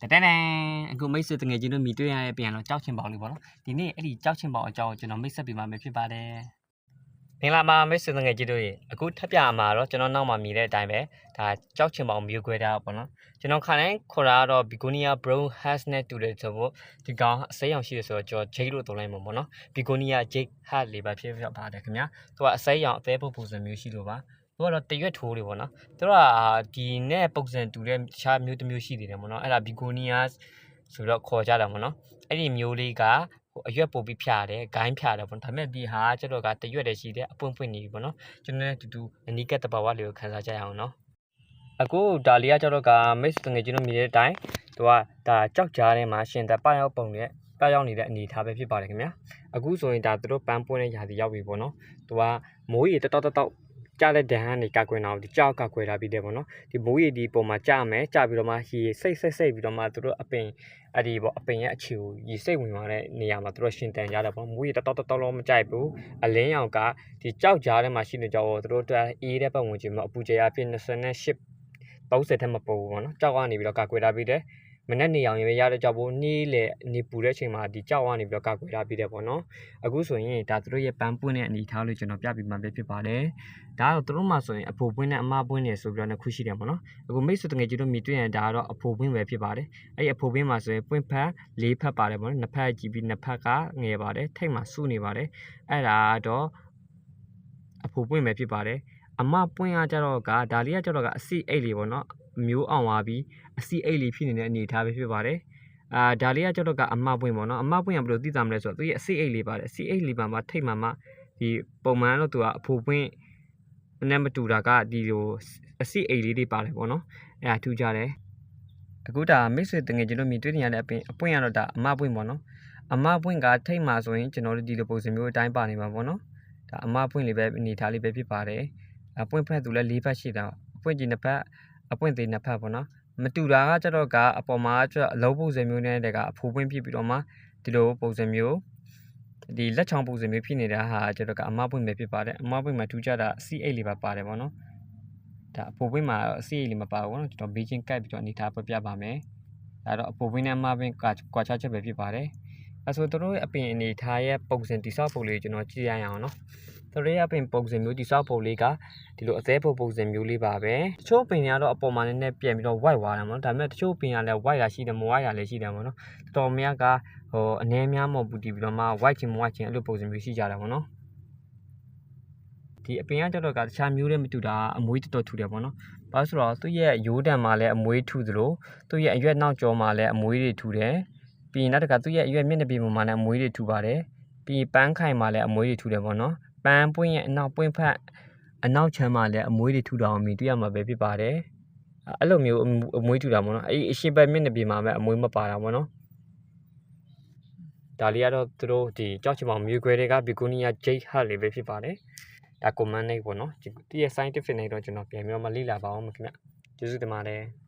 တတန်းတန်းအခုမိတ်ဆွေတငယ်ချင်းတို့မြည်တွေ့ရတဲ့ပြန်တော့ကြောက်ချင်ပေါင်လေးပေါ့နော်ဒီနေ့အဲ့ဒီကြောက်ချင်ပေါင်အကြောင်းကိုကျွန်တော်မိတ်ဆက်ပြမှာဖြစ်ပါတယ်မင်္ဂလာပါမိတ်ဆွေတငယ်ချင်းတို့ရေအခုထပ်ပြမှာတော့ကျွန်တော်နောက်မှာမြည်တဲ့အတိုင်းပဲဒါကြောက်ချင်ပေါင်မျိုးခွဲတာပေါ့နော်ကျွန်တော်ခါတိုင်းခေါ်တာကတော့ Begonia Brown Has နဲ့တူတယ်ဆိုတော့ဒီကောင်အစိမ်းရောင်ရှိတယ်ဆိုတော့ကျွန်တော် Jade လို့သုံးလိုက်မှာပေါ့နော် Begonia Jade Hat လေးပါဖြစ်ဖြစ်ပါတယ်ခင်ဗျာသူကအစိမ်းရောင်အသေးပုံပုံစံမျိုးရှိလို့ပါ သူကတော့တရွက်ထိုးတွေပေါ့နော်သူတို့ကဒီနဲ့ပုံစံတူတဲ့တခြားမျိုးတစ်မျိုးရှိသေးတယ်ပေါ့နော်အဲ့ဒါ Begonia ဆိုတော့ခေါ်ကြတာပေါ့နော်အဲ့ဒီမျိုးလေးကဟိုအရွက်ပို့ပြီးဖြာတယ်ဂိုင်းဖြာတယ်ပေါ့ဒါပေမဲ့ဒီဟာကျတော့ကတရွက်တည်းရှိတယ်အပွင့်ပွင့်နေပြီပေါ့နော်ကျွန်တော်လည်းတူတူအနီးကပ်တဘာဝလေးကိုခန်းစားကြရအောင်နော်အခုဒါလေးကကျတော့ကမိတ်ဆွေငယ်ချင်းတို့မြင်တဲ့အတိုင်းသူကဒါကြောက်ကြားထဲမှာရှင်သက်ပရောက်ပုံနဲ့ပရောက်နေတဲ့အနေအထားပဲဖြစ်ပါတယ်ခင်ဗျာအခုဆိုရင်ဒါသူတို့ပန်းပွင့်တဲ့ຢာစီရောက်ပြီပေါ့နော်သူကမိုးရီတောက်တောက်တောက် ကြားတဲ့ဒဏ်ကနေကကွယ်အောင်ဒီကြောက်ကကွယ်လာပြီးတယ်ပေါ့နော်ဒီမိုးရီဒီပုံမှာကြားမယ်ကြားပြီးတော့မှဟီစိတ်စိတ်စိတ်ပြီးတော့မှသူတို့အပင်အဲ့ဒီပေါ့အပင်ရဲ့အခြေကိုရီစိတ်ဝင်သွားတဲ့နေရာမှာသူတို့ရှင်တန်ကြတယ်ပေါ့မိုးရီတောက်တောက်တောက်လုံးမကြိုက်ဘူးအလင်းရောင်ကဒီကြောက်ကြားထဲမှာရှိနေကြတော့သူတို့အတွက်အေးတဲ့ပတ်ဝန်းကျင်မှာအပူချိန်အဖြစ်28 30ထက်မပိုဘူးပေါ့နော်ကြောက်ကနေပြီးတော့ကာကွယ်ထားပြီးတယ် မနေ့နေအောင်ရရတဲ့ကြောက်ဖို့နေလေနေပူတဲ့အချိန်မှာဒီကြောက်ကနေပြီးတော့ကာကွယ်ထားပြီးတယ်ပေါ့နော်အခုဆိုရင်ဒါသူတို့ရဲ့ပန်းပွင့်တဲ့အနေထားလို့ကျွန်တော်ပြပြီးမှပဲဖြစ်ပါတယ်ဒါကတော့သူတို့မှဆိုရင်အဖိုပွင့်နဲ့အမပွင့်နေဆိုပြီးတော့နှစ်ခုရှိတယ်ပေါ့နော်အခုမိတ်ဆွေတငယ်ချင်းတို့မြင်တွေ့ရင်ဒါကတော့အဖိုပွင့်ပဲဖြစ်ပါတယ်အဲ့ဒီအဖိုပွင့်မှာဆိုရင်ပွင့်ဖက်လေးဖက်ပါတယ်ပေါ့နော်နှစ်ဖက်ကြည့်ပြီးနှစ်ဖက်ကငယ်ပါတယ်ထိတ်မှာစုနေပါတယ်အဲ့ဒါကတော့အဖိုပွင့်ပဲဖြစ်ပါတယ်အမပွင့်ကကြတော့ကဒါလေးကကြတော့ကအစီအိတ်လေးပေါ့နော် မျိုးအောင်သွားပြီးအစီအိတ်လေးဖြစ်နေတဲ့အနေအထားပဲဖြစ်ပါတယ်အာဒါလေးကကြတော့ကအမပွင့်ပေါ့နော်အမပွင့်ကဘယ်လိုသိတာမလဲဆိုတော့သူရဲ့အစီအိတ်လေးပါတယ်အစီအိတ်လေးပါမှာထိတ်မှာမှဒီပုံမှန်တော့သူကအဖိုပွင့်နဲ့မတူတာကဒီလိုအစီအိတ်လေးတွေပါတယ်ပေါ့နော်အဲ့ဒါထူးကြတယ်အခုဒါမိတ်ဆွေတငယ်ချင်းတို့မြင်တွေ့နေရတဲ့အပင်အပွင့်ကတော့ဒါအမပွင့်ပေါ့နော်အမပွင့်ကထိတ်မှာဆိုရင်ကျွန်တော်တို့ဒီလိုပုံစံမျိုးအတိုင်းပါနေမှာပေါ့နော်ဒါအမပွင့်လေးပဲအနေထားလေးပဲဖြစ်ပါတယ်အပွင့်ဖက်သူလည်း၄ဖက်ရှိတာအပွင့်ကြီးနှစ်ဖက် အပွင့်သေးနှစ်ဖက်ပေါ့နော်မတူတာကကြတော့ကအပေါ်မှာကျတော့အလုံးပုံစံမျိုးနဲ့တကအဖိုးပွင့်ဖြစ်ပြီးတော့မှဒီလိုပုံစံမျိုးဒီလက်ချောင်းပုံစံမျိုးဖြစ်နေတာဟာကျတော့ကအမပွင့်ပဲဖြစ်ပါတယ်အမပွင့်မှာထူးခြားတာ C8 လေးပါပါတယ်ပေါ့နော်ဒါအဖိုးပွင့်မှာ C8 လေးမပါဘူးပေါ့နော်ကျွန်တော်ဘေးချင်းကတ်ပြီးတော့အနေထားပြပြပါမယ်ဒါတော့အဖိုးပွင့်နဲ့အမပွင့်ကကွာခြားချက်ပဲဖြစ်ပါတယ် အဲဆိုတို့ရဲ့အပင်အနေထားရဲ့ပုံစံတိဆောက်ပုံလေးကျွန်တော်ကြည့်ရအောင်နော်သူတို့ရဲ့အပင်ပုံစံမျိုးတိဆောက်ပုံလေးကဒီလိုအသေးပုံပုံစံမျိုးလေးပါပဲတချို့ပင်တွေကတော့အပေါ်မှာနည်းနည်းပြန်ပြီးတော့ white သွားတယ်ပေါ့နော်ဒါပေမဲ့တချို့ပင်ကလည်း white ရရှိတယ်မ white ရလည်းရှိတယ်ပေါ့နော်တော်တော်များကဟိုအနည်းများမဟုတ်ဘူးဒီပြီးတော့မှ white ချင်း white ချင်းအဲ့လိုပုံစံမျိုးရှိကြတယ်ပေါ့နော်ဒီအပင်ကကြတော့ကတခြားမျိုးတွေမတူတာအမွေးတော်တော်ထူတယ်ပေါ့နော်။ဘာလို့ဆိုတော့သူ့ရဲ့ရိုးတံမှာလည်းအမွေးထူသလိုသူ့ရဲ့အရွက်နောက်ကျောမှာလည်းအမွေးတွေထူတယ်။ ပြီးရင်နောက်တစ်ခါသူ့ရဲ့အရွက်မျက်နှာပြင်ပေါ်မှာလည်းအမွေးတွေထူပါတယ်။ပြီးပန်းခိုင်မှာလည်းအမွေးတွေထူတယ်ပေါ့နော်။ပန်းပွင့်ရဲ့အနောက်ပွင့်ဖက်အနောက်ချမ်းမှာလည်းအမွေးတွေထူတာအောင်မြင်တွေ့ရမှာပဲဖြစ်ပါတယ်။အဲ့လိုမျိုးအမွေးထူတာပေါ့နော်။အဲ့ဒီအရှိပတ်မျက်နှာပြင်မှာပဲအမွေးမပါတာပေါ့နော်။ဒါလေးကတော့သူတို့ဒီကြောက်ချင်မောင်မျိုးခွဲတွေကဘီကိုနီယာဂျိတ်ဟတ်လေးပဲဖြစ်ပါတယ်။ဒါ command နဲ့ပေါ့နော်ဒီရဲ့ scientific နဲ့တော့ကျွန်တော်ပြန်ပြီးတော့မလေ့လာပါအောင်ခင်ဗျကျေးဇူးတင်ပါတယ်။